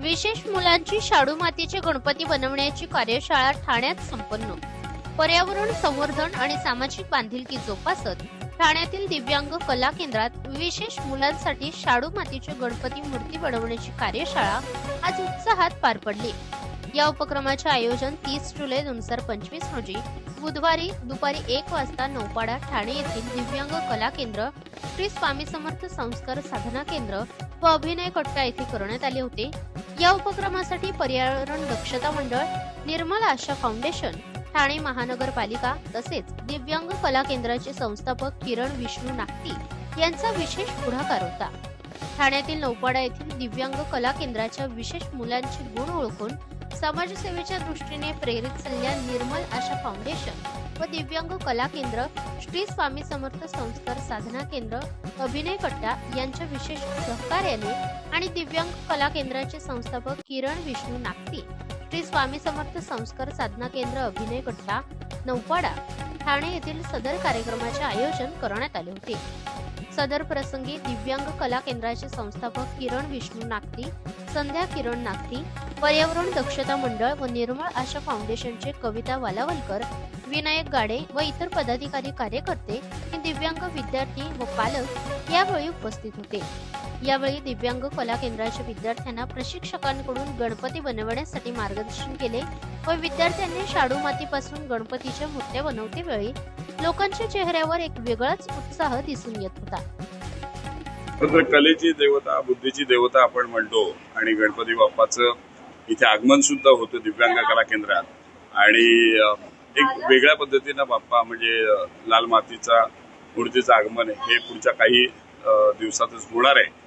विशेष मुलांची शाडू मातीचे गणपती बनवण्याची कार्यशाळा ठाण्यात संपन्न. पर्यावरण संवर्धन आणि सामाजिक बांधिलकी जोपासत ठाण्यातील दिव्यांग कला केंद्रात विशेष मुलांसाठी शाडू मातीचे गणपती मूर्ती बनवण्याची कार्यशाळा आज उत्साहात पार पडली. या उपक्रमाचे आयोजन तीस जुलै दोन हजार पंचवीस रोजी बुधवारी दुपारी एक वाजता नौपाडा ठाणे येथील दिव्यांग कला केंद्र श्री स्वामी समर्थ संस्कार साधना केंद्र व अभिनय कट्टा येथे करण्यात आले होते. या उपक्रमासाठी पर्यावरण दक्षता मंडळ निर्मल आशा फाउंडेशन ठाणे महानगरपालिका तसेच दिव्यांग कला केंद्राचे संस्थापक किरण विष्णू नागती यांचा विशेष पुढाकार होता. ठाण्यातील नौपाडा येथील दिव्यांग कला केंद्राच्या विशेष मुलांचे गुण ओळखून समाजसेवेच्या दृष्टीने प्रेरित सल्ल्या निर्मल आशा फाउंडेशन व दिव्यांग कला केंद्र श्री स्वामी समर्थ संस्कार साधना केंद्र अभिनय कट्टा यांच्या विशेष सहकार्याने आणि दिव्यांग कला केंद्राचे संस्थापक किरण विष्णू नागती श्री स्वामी समर्थ संस्कार साधना केंद्र अभिनय कट्टा नौपाडा ठाणे येथील सदर कार्यक्रमाचे आयोजन करण्यात आले होते. सदर प्रसंगी दिव्यांग कला केंद्राचे संस्थापक किरण विष्णू नागती संध्या किरण नागती पर्यावरण दक्षता मंडळ व निर्मळ आशा फाउंडेशनचे कविता वालावलकर विनायक गाडे व इतर पदाधिकारी कार्यकर्ते दिव्यांग विद्यार्थी व पालक यावेळी उपस्थित होते. यावेळी दिव्यांग कला केंद्राच्या विद्यार्थ्यांना प्रशिक्षकांकडून गणपती बनवण्यासाठी मार्गदर्शन केले व विद्यार्थ्यांनी शाडू मातीपासून गणपतीच्या मूर्त्या बनवते वेळी लोकांच्या चेहऱ्यावर एक वेगळाच उत्साह दिसून येत होता. कलेची देवता बुद्धीची देवता आपण म्हणतो आणि गणपती बाप्पाचं इथे आगमन सुद्धा होतं दिव्यांग कला केंद्रात. आणि एक वेगळ्या पद्धतीनं बाप्पा म्हणजे लाल मातीचा मूर्तीचं आगमन हे पुढच्या काही दिवसातच होणार आहे.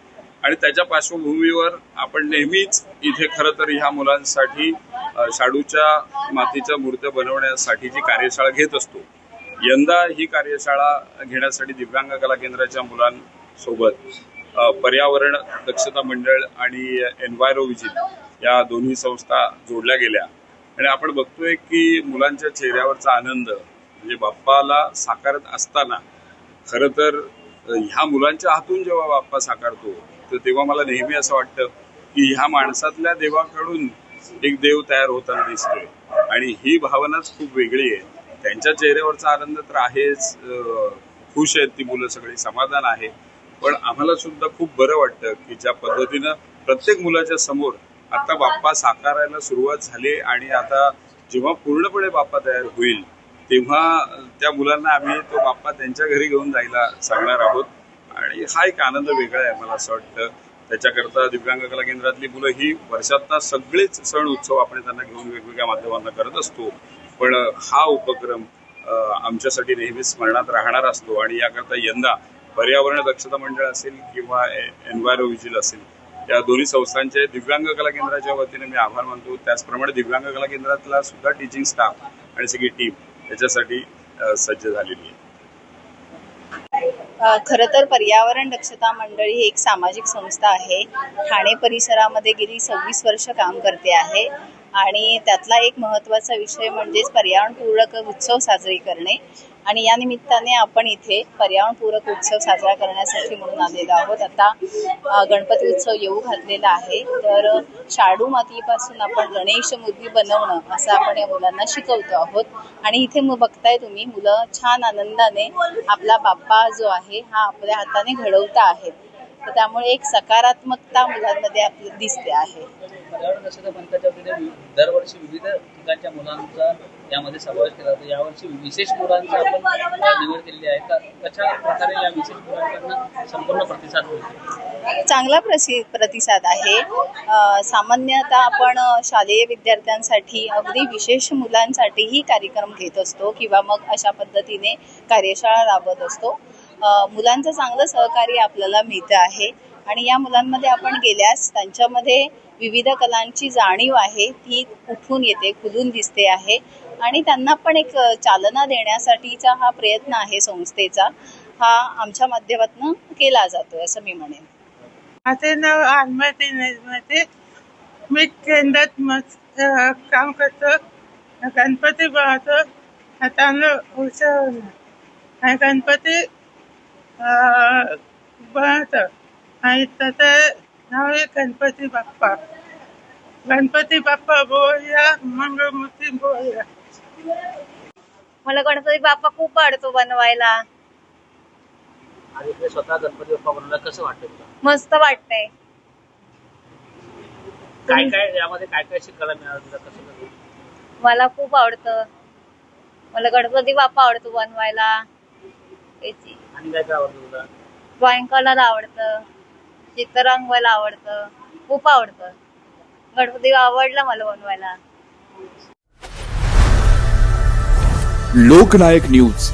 आणि त्याच्या पार्श्वभूमीवर आपण नेहमीच इथे खरं तर ह्या मुलांसाठी शाडूच्या मातीच्या मूर्त्या बनवण्यासाठीची कार्यशाळा घेत असतो यंदा ही कार्यशाळा घेण्यासाठी दिव्यांग कला केंद्राच्या मुलांसोबत पर्यावरण दक्षता मंडळ आणि एन्व्हायरोविजिन या दोन्ही संस्था जोडल्या गेल्या. आणि आपण बघतोय की मुलांच्या चेहऱ्यावरचा आनंद म्हणजे बाप्पाला साकारत असताना खरं तर ह्या मुलांच्या हातून जेव्हा बाप्पा साकारतो तर तेव्हा मला नेहमी असं वाटतं की ह्या माणसातल्या देवाकडून एक देव तयार होताना दिसतोय. आणि ही भावनाच खूप वेगळी आहे. त्यांच्या चेहऱ्यावरचा आनंद तर आहेच खुश आहेत ती मुलं सगळी समाधान आहे. पण आम्हाला सुद्धा खूप बरं वाटतं की ज्या पद्धतीनं प्रत्येक मुलाच्या समोर आता बाप्पा साकारायला सुरुवात झाली आणि आता जेव्हा पूर्णपणे बाप्पा तयार होईल तेव्हा त्या मुलांना आम्ही तो बाप्पा त्यांच्या घरी घेऊन जायला सांगणार आहोत. आणि हा एक आनंद वेगळा आहे मला असं वाटतं. त्याच्याकरता दिव्यांग कला केंद्रातली मुलं ही वर्षातनं सगळेच सण उत्सव आपण त्यांना घेऊन वेगवेगळ्या माध्यमांना करत असतो. पण हा उपक्रम आमच्यासाठी नेहमीच स्मरणात राहणार असतो. आणि याकरता यंदा पर्यावरण दक्षता मंडळ असेल किंवा एन्व्हायरो विजिल असेल या दोन्ही संस्थांचे दिव्यांग कला केंद्राच्या वतीने मी आभार मानतो. त्याचप्रमाणे दिव्यांग कला केंद्रातला सुद्धा टीचिंग स्टाफ आणि सगळी टीम याच्यासाठी सज्ज झालेली आहे. खरं तर पर्यावरण दक्षता मंडळ ही एक सामाजिक संस्था आहे. ठाणे परिसरामध्ये गेली सव्वीस वर्ष काम करते आहे. आणि त्यातला एक महत्त्वाचा विषय म्हणजेच पर्यावरणपूरक उत्सव साजरे करणे. आणि या निमित्ताने आपण इथे पर्यावरणपूरक उत्सव साजरा करण्यासाठी म्हणून आलेलो आहोत. आता गणपती उत्सव येऊ घातलेला आहे. तर शाडू मातीपासून आपण गणेश मूर्ती बनवणं असं आपण या मुलांना शिकवतो आहोत. आणि इथे मग बघताय तुम्ही मुलं छान आनंदाने आपला बाप्पा जो आहे हा आपल्या हाताने घडवता आहेत. त्यामुळे एक सकारात्मकता मुलांमध्ये आपली दिसते आहे. दरवर्षी विविध ठिकाणच्या मुलांचा यामध्ये समावेश केला जातो. यावर्षी विशेष मुलांची आपण निवड केलेली आहे. का कशा प्रकारे या विशेष मुलांकडनं संपूर्ण प्रतिसाद मिळतो? चांगला प्रसि प्रतिसाद आहे. सामान्यतः आपण शालेय विद्यार्थ्यांसाठी अगदी विशेष मुलांसाठीही कार्यक्रम घेत असतो किंवा मग अशा पद्धतीने कार्यशाळा राबवत असतो. मुलांचं चांगलं सहकार्य आपल्याला मिळतं आहे. आणि या मुलांमध्ये आपण गेल्यास त्यांच्यामध्ये विविध कलांची जाणीव आहे. ती उठून येते खुलून दिसते आहे. आणि त्यांना पण एक चालना देण्यासाठीचा हा प्रयत्न आहे संस्थेचा. हा आमच्या माध्यमातून केला जातो असं मी म्हणेन. माझे नाव आलमती नजमते मी केंद्रात मस्त काम करतो. गणपती बनवतो हातानं उत्सव आणि गणपती बनवतो आणि त्याचं नाव आहे गणपती बाप्पा. गणपती बाप्पा बोया मंगळमूर्ती बोया मला गणपती बाप्पा खूप आवडतो बनवायला. आणि स्वतः गणपती बाप्पा बनवला कसं वाटतं तुला? मस्त वाटतंय. काय काय यामध्ये काय काय शिकायला मिळालं तुला? कसं कसं? मला खूप आवडतं. मला गणपती बाप्पा आवडतो बनवायला. याची आणि काय काय आवडतं तुला? ड्रॉइंग आवडतं चित्र रंगवायला आवडतं खूप आवडतं. गणपती आवडला मला बनवायला. लोकनायक न्यूज.